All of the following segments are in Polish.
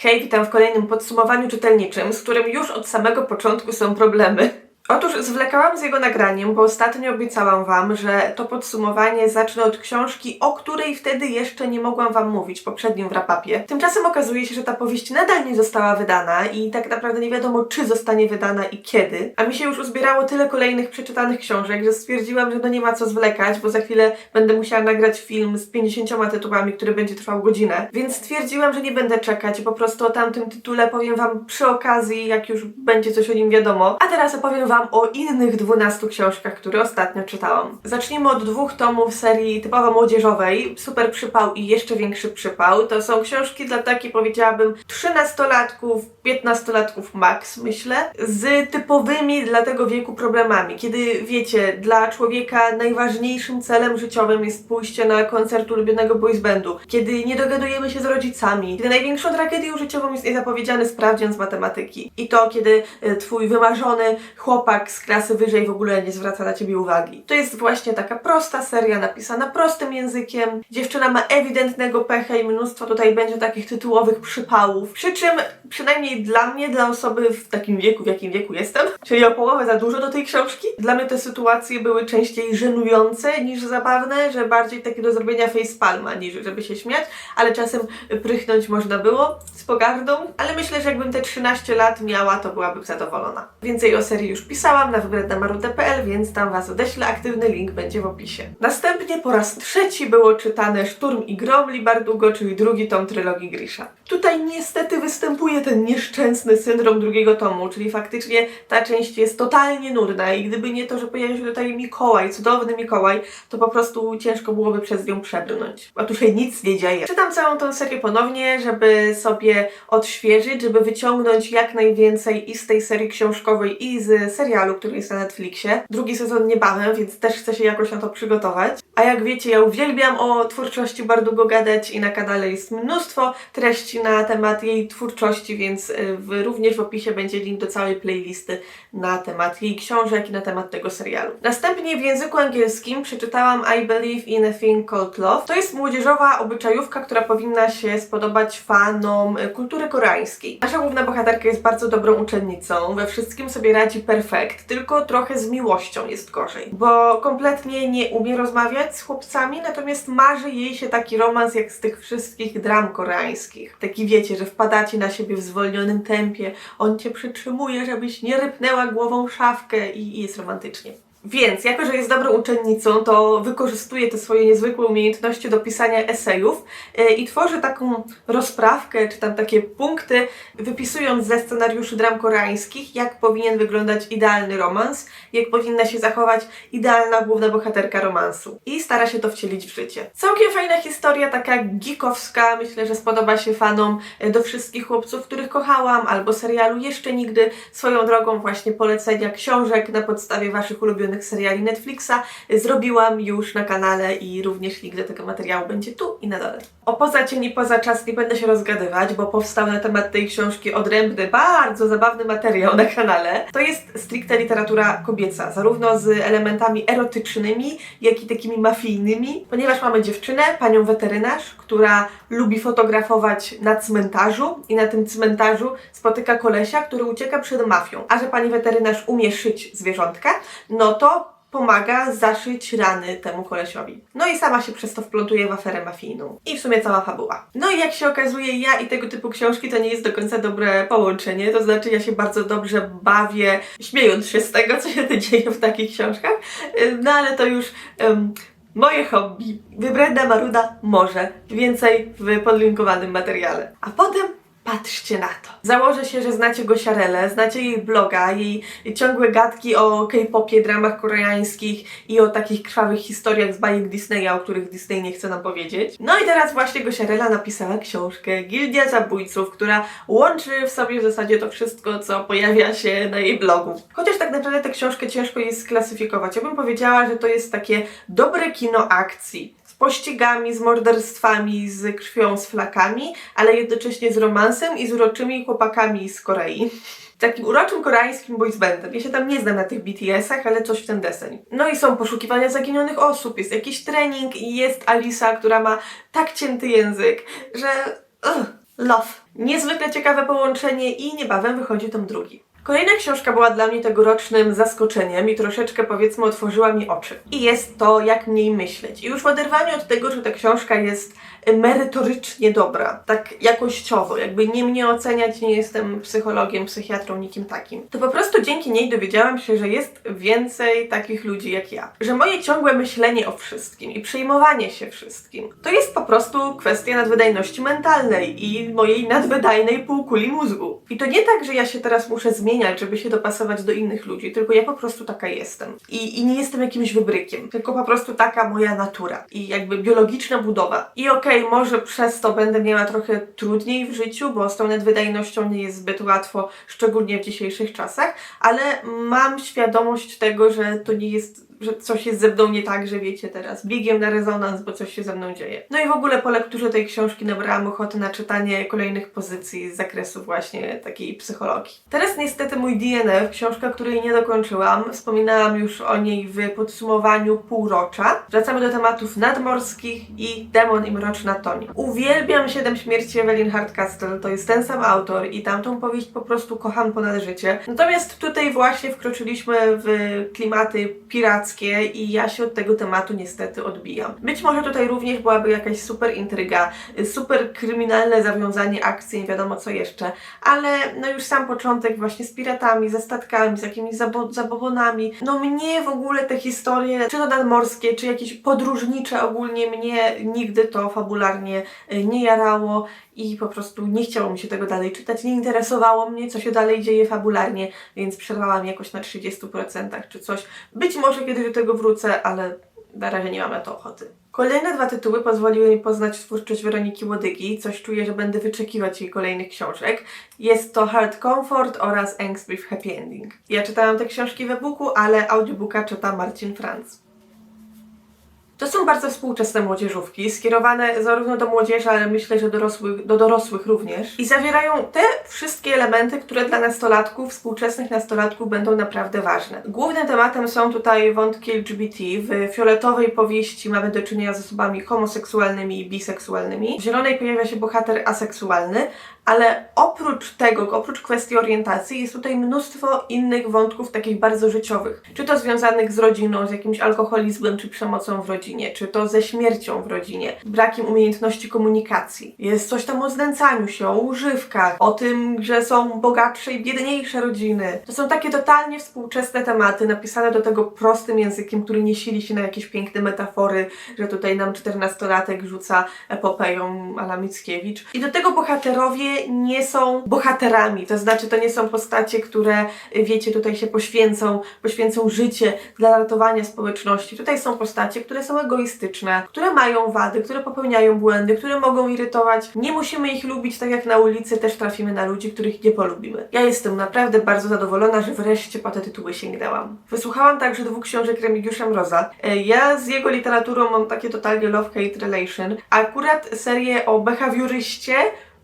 Hej, witam w kolejnym podsumowaniu czytelniczym, z którym już od samego początku są problemy. Otóż zwlekałam z jego nagraniem, bo ostatnio obiecałam Wam, że to podsumowanie zacznę od książki, o której wtedy jeszcze nie mogłam Wam mówić w poprzednim wrapapie. Tymczasem okazuje się, że ta powieść nadal nie została wydana i tak naprawdę nie wiadomo, czy zostanie wydana i kiedy. A mi się już uzbierało tyle kolejnych przeczytanych książek, że stwierdziłam, że no nie ma co zwlekać, bo za chwilę będę musiała nagrać film z 50 tytułami, który będzie trwał godzinę. Więc stwierdziłam, że nie będę czekać, po prostu o tamtym tytule powiem Wam przy okazji, jak już będzie coś o nim wiadomo. A teraz opowiem Wam o innych 12 książkach, które ostatnio czytałam. Zacznijmy od dwóch tomów serii typowo młodzieżowej, Super Przypał i Jeszcze Większy Przypał. To są książki dla takich, powiedziałabym, 13-latków, 15-latków max, myślę, z typowymi dla tego wieku problemami. Kiedy, wiecie, dla człowieka najważniejszym celem życiowym jest pójście na koncert ulubionego boys kiedy nie dogadujemy się z rodzicami, kiedy największą tragedią życiową jest niezapowiedziany sprawdzian z matematyki. I to, kiedy e, twój wymarzony chłopak z klasy wyżej w ogóle nie zwraca na ciebie uwagi. To jest właśnie taka prosta seria, napisana prostym językiem. Dziewczyna ma ewidentnego pecha i mnóstwo tutaj będzie takich tytułowych przypałów. Przy czym, przynajmniej dla mnie, dla osoby w takim wieku, w jakim wieku jestem, czyli o połowę za dużo do tej książki, dla mnie te sytuacje były częściej żenujące niż zabawne, że bardziej takie do zrobienia facepalma niż żeby się śmiać, ale czasem prychnąć można było z pogardą, ale myślę, że jakbym te 13 lat miała, to byłabym zadowolona. Więcej o serii już pisałam na wybrednamaru.pl, więc tam Was odeślę, aktywny link będzie w opisie. Następnie po raz trzeci było czytane Szturm i Grom Libardugo, czyli drugi tom trylogii Grisha. Tutaj niestety występuje ten nieszczęsny syndrom drugiego tomu, czyli faktycznie ta część jest totalnie nudna i gdyby nie to, że pojawił się tutaj Mikołaj, cudowny Mikołaj, to po prostu ciężko byłoby przez nią przebrnąć. A tu się nic nie dzieje. Czytam całą tą serię ponownie, żeby sobie odświeżyć, żeby wyciągnąć jak najwięcej i z tej serii książkowej i z serialu, który jest na Netflixie. Drugi sezon niebawem, więc też chcę się jakoś na to przygotować. A jak wiecie, ja uwielbiam o twórczości Bardugo gadać i na kanale jest mnóstwo treści na temat jej twórczości, więc y, w, również w opisie będzie link do całej playlisty na temat jej książek i na temat tego serialu. Następnie w języku angielskim przeczytałam I Believe in a Thing Called Love. To jest młodzieżowa obyczajówka, która powinna się spodobać fanom y, kultury koreańskiej. Nasza główna bohaterka jest bardzo dobrą uczennicą, we wszystkim sobie radzi perfekt, tylko trochę z miłością jest gorzej, bo kompletnie nie umie rozmawiać z chłopcami, natomiast marzy jej się taki romans jak z tych wszystkich dram koreańskich. Taki wiecie, że wpadacie na siebie w zwolnionym tempie, on cię przytrzymuje, żebyś nie rypnęła głową szafkę i, i jest romantycznie. Więc, jako że jest dobrą uczennicą, to wykorzystuje te swoje niezwykłe umiejętności do pisania esejów e, i tworzy taką rozprawkę, czy tam takie punkty, wypisując ze scenariuszy dram koreańskich, jak powinien wyglądać idealny romans, jak powinna się zachować idealna główna bohaterka romansu. I stara się to wcielić w życie. Całkiem fajna historia, taka geekowska, myślę, że spodoba się fanom e, do wszystkich chłopców, których kochałam, albo serialu Jeszcze Nigdy. Swoją drogą właśnie polecenia książek na podstawie Waszych ulubionych seriali Netflixa zrobiłam już na kanale i również link do tego materiału będzie tu i na dole. O poza cień i poza czas nie będę się rozgadywać, bo powstał na temat tej książki odrębny, bardzo zabawny materiał na kanale. To jest stricte literatura kobieca, zarówno z elementami erotycznymi, jak i takimi mafijnymi, ponieważ mamy dziewczynę, panią weterynarz, która lubi fotografować na cmentarzu i na tym cmentarzu spotyka kolesia, który ucieka przed mafią. A że pani weterynarz umie szyć zwierzątka, no to pomaga zaszyć rany temu kolesiowi. No i sama się przez to wplątuje w aferę mafijną. I w sumie cała fabuła. No i jak się okazuje, ja i tego typu książki to nie jest do końca dobre połączenie, to znaczy ja się bardzo dobrze bawię, śmiejąc się z tego, co się dzieje w takich książkach, no ale to już... Um, Moje hobby. Wybredna Maruda może. Więcej w podlinkowanym materiale. A potem patrzcie na to. Założę się, że znacie Gosiarelę, znacie jej bloga, jej ciągłe gadki o K-popie, dramach koreańskich i o takich krwawych historiach z bajek Disneya, o których Disney nie chce nam powiedzieć. No i teraz właśnie Gosiarela napisała książkę Gildia Zabójców, która łączy w sobie w zasadzie to wszystko, co pojawia się na jej blogu. Chociaż tak naprawdę tę książkę ciężko jest sklasyfikować. Ja bym powiedziała, że to jest takie dobre kino akcji pościgami, z morderstwami, z krwią, z flakami, ale jednocześnie z romansem i z uroczymi chłopakami z Korei. Takim uroczym koreańskim boys bandem. Ja się tam nie znam na tych BTS-ach, ale coś w ten deseń. No i są poszukiwania zaginionych osób, jest jakiś trening i jest Alisa, która ma tak cięty język, że... Ugh. Love. Niezwykle ciekawe połączenie i niebawem wychodzi tom drugi. Kolejna książka była dla mnie tegorocznym zaskoczeniem i troszeczkę powiedzmy otworzyła mi oczy. I jest to Jak mniej myśleć. I już w oderwaniu od tego, że ta książka jest merytorycznie dobra, tak jakościowo, jakby nie mnie oceniać, nie jestem psychologiem, psychiatrą, nikim takim, to po prostu dzięki niej dowiedziałam się, że jest więcej takich ludzi jak ja. Że moje ciągłe myślenie o wszystkim i przejmowanie się wszystkim to jest po prostu kwestia nadwydajności mentalnej i mojej nadwydajnej półkuli mózgu. I to nie tak, że ja się teraz muszę zmieniać, żeby się dopasować do innych ludzi, tylko ja po prostu taka jestem. I, i nie jestem jakimś wybrykiem, tylko po prostu taka moja natura i jakby biologiczna budowa. I okej, może przez to będę miała trochę trudniej w życiu, bo z tą nadwydajnością nie jest zbyt łatwo, szczególnie w dzisiejszych czasach, ale mam świadomość tego, że to nie jest że coś jest ze mną nie tak, że wiecie teraz, biegiem na rezonans, bo coś się ze mną dzieje. No i w ogóle po lekturze tej książki nabrałam ochoty na czytanie kolejnych pozycji z zakresu właśnie takiej psychologii. Teraz niestety mój DNF, książka, której nie dokończyłam, wspominałam już o niej w podsumowaniu półrocza. Wracamy do tematów nadmorskich i Demon i Mroczna Toń. Uwielbiam Siedem Śmierci Evelyn Hardcastle, to jest ten sam autor i tamtą powieść po prostu kocham ponad życie. Natomiast tutaj właśnie wkroczyliśmy w klimaty pirackie i ja się od tego tematu niestety odbijam. Być może tutaj również byłaby jakaś super intryga, super kryminalne zawiązanie akcji, nie wiadomo co jeszcze, ale no już sam początek właśnie z piratami, ze statkami, z jakimiś zabo zabobonami, no mnie w ogóle te historie, czy to nadmorskie, czy jakieś podróżnicze ogólnie mnie nigdy to fabularnie y, nie jarało i po prostu nie chciało mi się tego dalej czytać, nie interesowało mnie, co się dalej dzieje fabularnie, więc przerwałam jakoś na 30% czy coś. Być może kiedyś do tego wrócę, ale na razie nie mam na to ochoty. Kolejne dwa tytuły pozwoliły mi poznać twórczość Weroniki Łodygi, coś czuję, że będę wyczekiwać jej kolejnych książek. Jest to Hard Comfort oraz Angst with Happy Ending. Ja czytałam te książki w e-booku, ale audiobooka czyta Marcin Franz. To są bardzo współczesne młodzieżówki, skierowane zarówno do młodzieży, ale myślę, że dorosłych, do dorosłych również. I zawierają te wszystkie elementy, które dla nastolatków, współczesnych nastolatków będą naprawdę ważne. Głównym tematem są tutaj wątki LGBT. W fioletowej powieści mamy do czynienia z osobami homoseksualnymi i biseksualnymi. W zielonej pojawia się bohater aseksualny, ale oprócz tego, oprócz kwestii orientacji, jest tutaj mnóstwo innych wątków takich bardzo życiowych. Czy to związanych z rodziną, z jakimś alkoholizmem, czy przemocą w rodzinie, czy to ze śmiercią w rodzinie, brakiem umiejętności komunikacji. Jest coś tam o znęcaniu się, o używkach, o tym, że są bogatsze i biedniejsze rodziny. To są takie totalnie współczesne tematy, napisane do tego prostym językiem, który nie sili się na jakieś piękne metafory, że tutaj nam czternastolatek rzuca epopeją ala Mickiewicz. I do tego bohaterowie nie są bohaterami, to znaczy to nie są postacie, które wiecie, tutaj się poświęcą, poświęcą życie dla ratowania społeczności. Tutaj są postacie, które są egoistyczne, które mają wady, które popełniają błędy, które mogą irytować. Nie musimy ich lubić, tak jak na ulicy też trafimy na ludzi, których nie polubimy. Ja jestem naprawdę bardzo zadowolona, że wreszcie po te tytuły sięgnęłam. Wysłuchałam także dwóch książek Remigiusza Mroza. E, Ja z jego literaturą mam takie totalnie love-hate relation. Akurat serię o behawioryście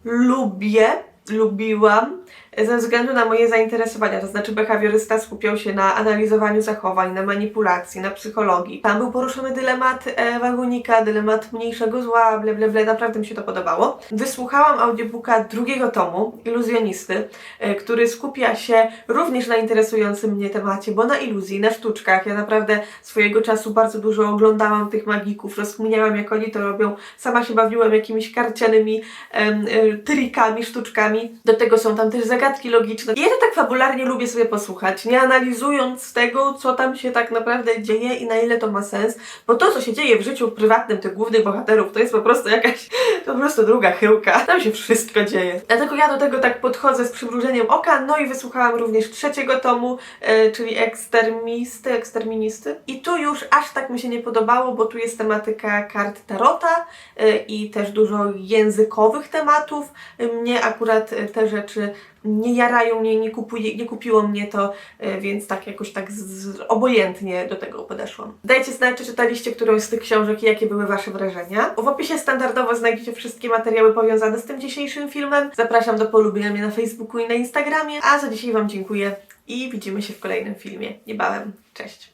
lubię, lubiłam ze względu na moje zainteresowania, to znaczy behawiorysta skupiał się na analizowaniu zachowań, na manipulacji, na psychologii. Tam był poruszony dylemat e, wagonika, dylemat mniejszego zła, ble, ble, ble, naprawdę mi się to podobało. Wysłuchałam audiobooka drugiego tomu, Iluzjonisty, e, który skupia się również na interesującym mnie temacie, bo na iluzji, na sztuczkach. Ja naprawdę swojego czasu bardzo dużo oglądałam tych magików, rozkminiałam jak oni to robią, sama się bawiłam jakimiś karcianymi em, e, trikami, sztuczkami. Do tego są tam też zagadki logiczne. Ja to tak fabularnie lubię sobie posłuchać, nie analizując tego, co tam się tak naprawdę dzieje i na ile to ma sens, bo to, co się dzieje w życiu prywatnym tych głównych bohaterów, to jest po prostu jakaś, to po prostu druga chyłka. Tam się wszystko dzieje. Dlatego ja do tego tak podchodzę z przymrużeniem oka, no i wysłuchałam również trzeciego tomu, e, czyli ekstermisty, eksterministy. I tu już aż tak mi się nie podobało, bo tu jest tematyka kart tarota e, i też dużo językowych tematów. Mnie akurat e, te rzeczy nie jarają mnie, nie, kupuje, nie kupiło mnie to, e, więc tak jakoś tak z, z, obojętnie do tego podeszłam. Dajcie znać, czy czytaliście którąś z tych książek i jakie były Wasze wrażenia. W opisie standardowo znajdziecie wszystkie materiały powiązane z tym dzisiejszym filmem. Zapraszam do polubienia mnie na Facebooku i na Instagramie, a za dzisiaj Wam dziękuję i widzimy się w kolejnym filmie niebawem. Cześć!